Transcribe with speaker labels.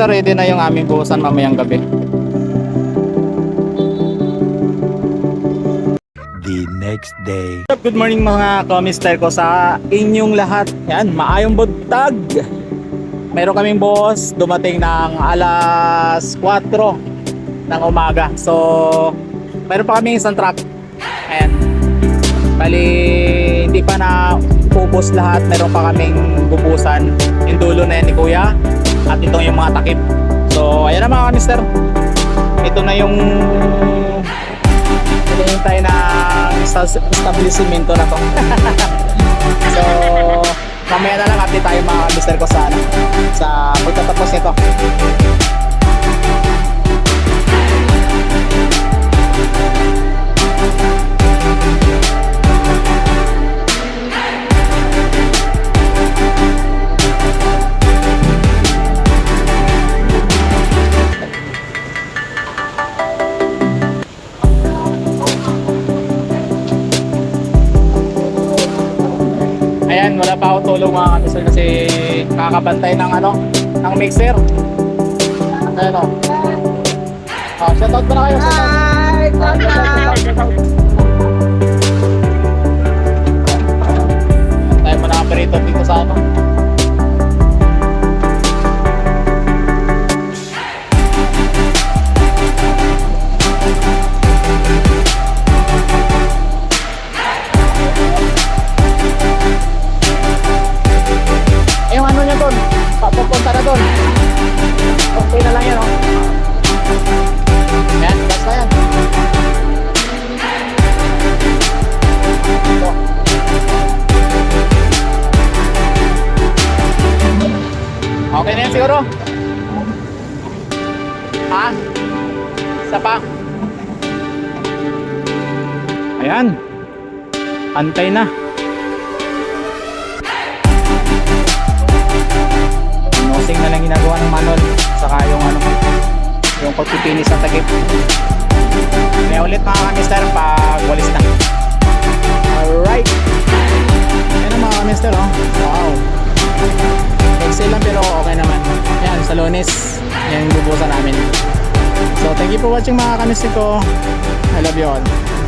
Speaker 1: mister, ready na yung aming buhusan mamayang gabi.
Speaker 2: The next day.
Speaker 1: Good morning mga komister ko sa inyong lahat. Yan, maayong buntag. Meron kaming boss dumating ng alas 4 ng umaga. So, meron pa kaming isang truck. Ayan. Bali, hindi pa na ubos lahat. Meron pa kaming bubusan. Yung dulo na yan ni Kuya. At itong yung mga takip. So, ayan na mga komister. Ito na yung hinihintay na establishmento na to. so, mamaya na lang update tayo mga mister ko sa ano, sa pagtatapos nito. Ayan, wala pa ako tulong mga mister kasi kakabantay ng ano, ng mixer. Ayan o. Oh, shoutout mo na kayo, shoutout.
Speaker 3: Hi!
Speaker 1: Shoutout, shoutout, shoutout. Tayo mo na dito sa ano. Na doon. Okay na lang yan, oh. Yan, basta yan. Ito. Okay na yan siguro. Ha? Isa pa. Ayan. Antay na. Na ginagawa ng manual saka yung ano yung pagpipinis ng takip. Kaya ulit mga kamister pag walis na. Alright. Yan ang mga kamister oh. Wow. Excel lang pero okay naman. Yan sa lunes yan yung bubusan namin. So thank you for watching mga kamister ko. I love you all